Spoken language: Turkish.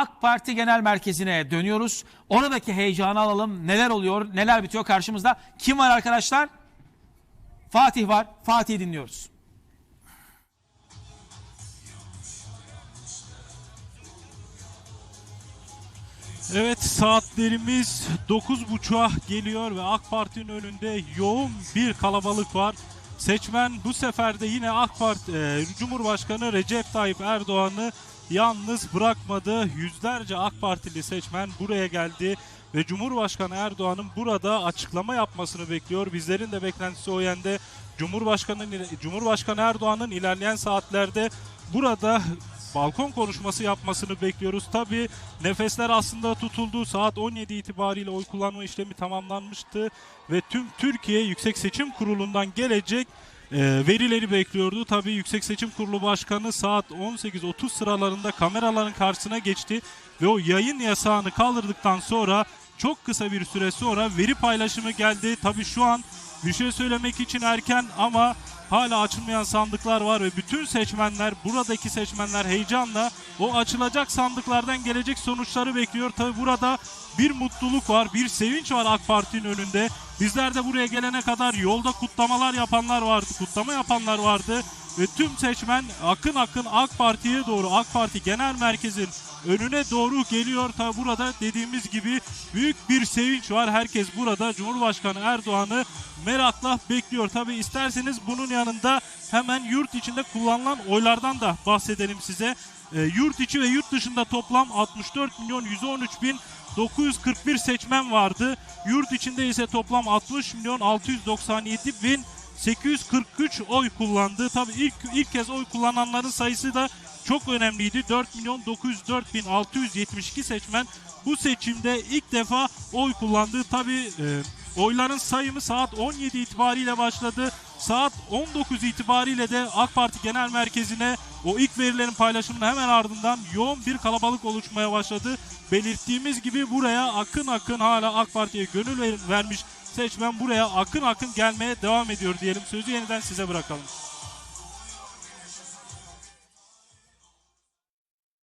AK Parti Genel Merkezi'ne dönüyoruz. Oradaki heyecanı alalım. Neler oluyor, neler bitiyor karşımızda. Kim var arkadaşlar? Fatih var. Fatih'i dinliyoruz. Evet saatlerimiz 9.30'a geliyor ve AK Parti'nin önünde yoğun bir kalabalık var. Seçmen bu sefer de yine AK Parti e, Cumhurbaşkanı Recep Tayyip Erdoğan'ı yalnız bırakmadı. Yüzlerce AK Partili seçmen buraya geldi ve Cumhurbaşkanı Erdoğan'ın burada açıklama yapmasını bekliyor. Bizlerin de beklentisi o yönde. Cumhurbaşkanı Cumhurbaşkanı Erdoğan'ın ilerleyen saatlerde burada balkon konuşması yapmasını bekliyoruz. Tabi nefesler aslında tutuldu. Saat 17 itibariyle oy kullanma işlemi tamamlanmıştı ve tüm Türkiye Yüksek Seçim Kurulu'ndan gelecek e, verileri bekliyordu. Tabi Yüksek Seçim Kurulu Başkanı saat 18.30 sıralarında kameraların karşısına geçti ve o yayın yasağını kaldırdıktan sonra çok kısa bir süre sonra veri paylaşımı geldi. Tabi şu an bir şey söylemek için erken ama hala açılmayan sandıklar var ve bütün seçmenler, buradaki seçmenler heyecanla o açılacak sandıklardan gelecek sonuçları bekliyor. Tabi burada bir mutluluk var, bir sevinç var AK Parti'nin önünde. Bizler de buraya gelene kadar yolda kutlamalar yapanlar vardı, kutlama yapanlar vardı. Ve tüm seçmen akın akın AK Parti'ye doğru, AK Parti Genel Merkez'in önüne doğru geliyor. Tabi burada dediğimiz gibi büyük bir sevinç var. Herkes burada Cumhurbaşkanı Erdoğan'ı merakla bekliyor. Tabi isterseniz bunun yanında hemen yurt içinde kullanılan oylardan da bahsedelim size. E, yurt içi ve yurt dışında toplam 64 milyon 113 bin 941 seçmen vardı. Yurt içinde ise toplam 60 milyon 697 bin 843 oy kullandı. Tabii ilk ilk kez oy kullananların sayısı da çok önemliydi. 4 milyon 904 bin 672 seçmen bu seçimde ilk defa oy kullandı. Tabii e, oyların sayımı saat 17 itibariyle başladı. Saat 19 itibariyle de AK Parti Genel Merkezi'ne o ilk verilerin paylaşımının hemen ardından yoğun bir kalabalık oluşmaya başladı. Belirttiğimiz gibi buraya akın akın hala AK Parti'ye gönül ver- vermiş seçmen buraya akın akın gelmeye devam ediyor diyelim. Sözü yeniden size bırakalım.